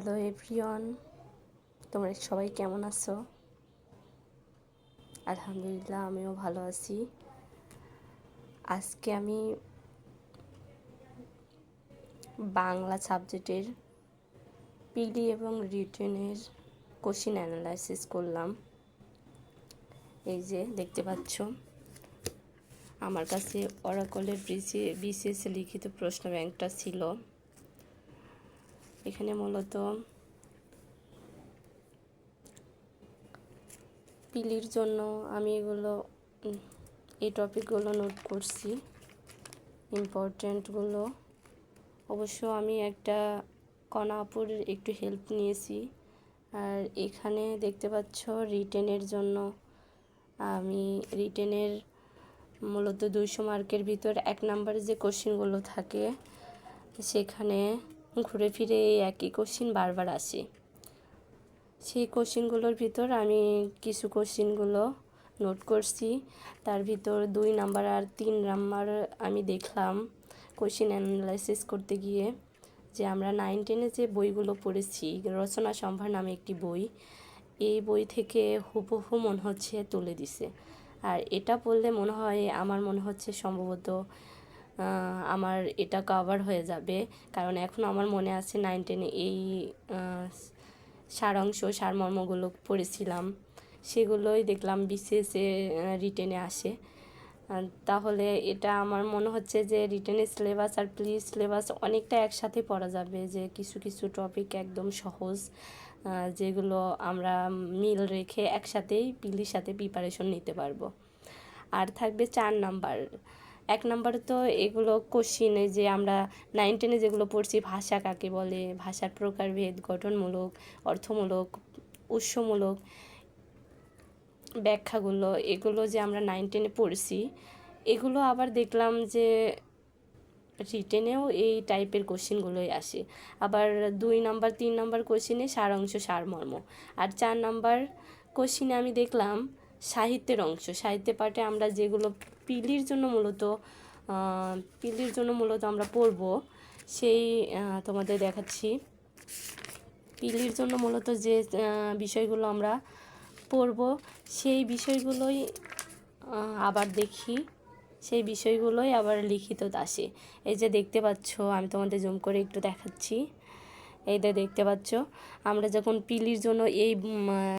Hello everyone তোমরা সবাই কেমন আছো? আলহামদুলিল্লাহ, আমিও ভালো আছি। আজকে আমি বাংলা সাবজেক্টের পিডি এবং রিটেনের কোশ্চিন অ্যানালাইসিস করলাম। এই যে, দেখতে পাচ্ছ, আমার কাছে অরাকলের বিসিএস লিখিত প্রশ্ন ব্যাংকটা ছিল। এখানে মূলত পিলির জন্য আমি এগুলো এই টপিকগুলো নোট করছি। ইম্পর্ট্যান্টগুলো। অবশ্য আমি একটা কণাপুর একটু হেল্প নিয়েছি। আর এখানে দেখতে পাচ্ছ রিটেনের জন্য। আমি রিটেনের মূলত দুইশো মার্কের ভিতর এক নম্বরে যে কোশ্চিনগুলো থাকে, সেখানে ঘুরে ফিরে এই একই কোশ্চিন বারবার আসে। সেই কোশ্চিনগুলোর ভিতর আমি কিছু কোশ্চিনগুলো নোট করছি। তার ভিতর দুই নাম্বার আর তিন নাম্বার আমি দেখলাম কোশ্চিন অ্যানালাইসিস করতে গিয়ে যে আমরা নাইন টেনে যে বইগুলো পড়েছি, রচনা সম্ভার নামে একটি বই, এই বই থেকে হুবহু মনে হচ্ছে তুলে দিছে। আর এটা পড়লে মনে হয়, আমার মনে হচ্ছে সম্ভবত আমার এটা কভার হয়ে যাবে। কারণ এখন আমার মনে আছে নাইন টেনে এই সারাংশ, সারমর্মগুলো পড়েছিলাম। সেগুলোই দেখলাম বিশেষে রিটেনে আসে। তাহলে এটা আমার মনে হচ্ছে যে রিটেনের সিলেবাস আর প্লিজ সিলেবাস অনেকটা একসাথে পড়া যাবে, যে কিছু কিছু টপিক একদম সহজ যেগুলো আমরা মিল রেখে একসাথেই পিলির সাথে প্রিপারেশন নিতে পারব। আর থাকবে চার নাম্বার এক নম্বরে তো এগুলো কোশ্চিন যে আমরা নাইন টেনে যেগুলো পড়ছি, ভাষা কাকে বলে? ভাষার প্রকারভেদ, গঠনমূলক, অর্থমূলক, উৎসমূলক, ব্যাখ্যাগুলো, এগুলো যে আমরা নাইন টেনে পড়ছি, এগুলো আবার দেখলাম যে রিটেনেও এই টাইপের কোশ্চিনগুলোই আসে। আবার দুই নাম্বার তিন নাম্বার কোশ্চিনে সারাংশ সারমর্ম। আর চার নাম্বার কোশ্চিনে আমি দেখলাম সাহিত্যের অংশ। সাহিত্য পাঠে আমরা যেগুলো পিলির জন্য মূলত পিলির জন্য মূলত আমরা পড়ব, সেই তোমাদের দেখাচ্ছি। পিলির জন্য মূলত যে বিষয়গুলো আমরা পড়ব, সেই বিষয়গুলোই আবার দেখি। সেই বিষয়গুলোই আবার লিখিত আসে এই যে দেখতে পাচ্ছ, আমি তোমাদের জুম করে একটু দেখাচ্ছি। এইটা দেখতে পাচ্ছ, আমরা যখন পিলির জন্য এই